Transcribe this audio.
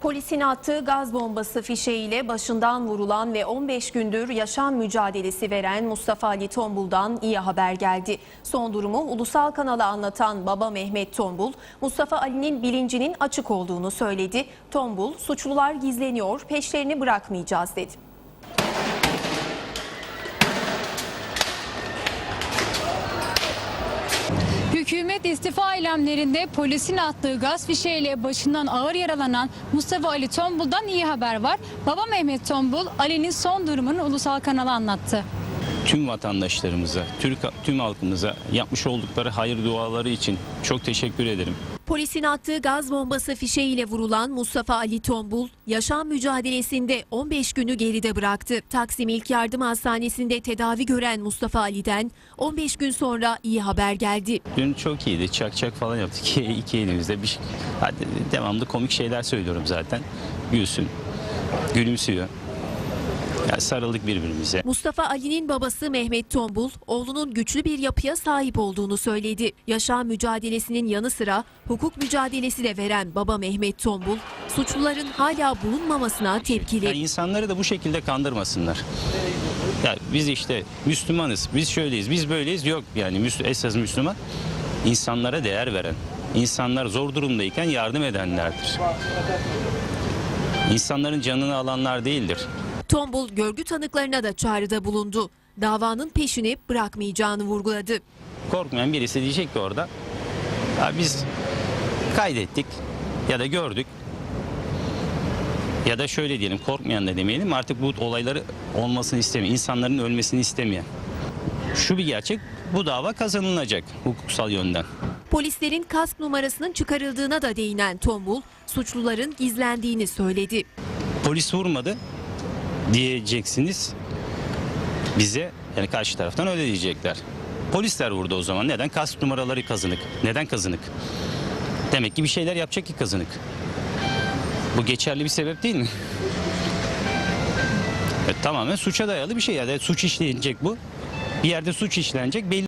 Polisin attığı gaz bombası fişeğiyle başından vurulan ve 15 gündür yaşam mücadelesi veren Mustafa Ali Tombul'dan iyi haber geldi. Son durumu ulusal kanala anlatan baba Mehmet Tombul, Mustafa Ali'nin bilincinin açık olduğunu söyledi. Tombul, suçlular gizleniyor, peşlerini bırakmayacağız dedi. Hükümet istifa eylemlerinde polisin attığı gaz fişeğiyle başından ağır yaralanan Mustafa Ali Tombul'dan iyi haber var. Baba Mehmet Tombul, Ali'nin son durumunu ulusal kanala anlattı. tüm vatandaşlarımıza, Türk tüm halkımıza yapmış oldukları hayır duaları için çok teşekkür ederim. Polisin attığı gaz bombası fişeğiyle vurulan Mustafa Ali Tombul, yaşam mücadelesinde 15 günü geride bıraktı. Taksim İlk Yardım Hastanesi'nde tedavi gören Mustafa Ali'den 15 gün sonra iyi haber geldi. Dün çok iyiydi. Çak çak falan yaptık. İki, iki elimizde bir şey- devamlı komik şeyler söylüyorum zaten. Gülsün. Gülümsüyor. Yani sarıldık birbirimize. Mustafa Ali'nin babası Mehmet Tombul, oğlunun güçlü bir yapıya sahip olduğunu söyledi. Yaşam mücadelesinin yanı sıra hukuk mücadelesi de veren baba Mehmet Tombul, suçluların hala bulunmamasına tepkili. Yani insanları da bu şekilde kandırmasınlar. Ya biz işte Müslümanız, biz şöyleyiz, biz böyleyiz. Yok yani esas Müslüman insanlara değer veren, insanlar zor durumdayken yardım edenlerdir. İnsanların canını alanlar değildir. Tombul görgü tanıklarına da çağrıda bulundu. Davanın peşini bırakmayacağını vurguladı. Korkmayan birisi diyecek ki orada "Ya biz kaydettik ya da gördük ya da şöyle diyelim korkmayan da demeyelim artık bu olayları olmasını istemiyor. insanların ölmesini istemeyen. Şu bir gerçek bu dava kazanılacak hukuksal yönden. Polislerin kask numarasının çıkarıldığına da değinen Tombul, suçluların gizlendiğini söyledi. Polis vurmadı diyeceksiniz bize yani karşı taraftan öyle diyecekler. Polisler vurdu o zaman. Neden? Kask numaraları kazınık. Neden kazınık? Demek ki bir şeyler yapacak ki kazınık. Bu geçerli bir sebep değil mi? Evet, tamamen suça dayalı bir şey. Yani suç işlenecek bu. Bir yerde suç işlenecek belli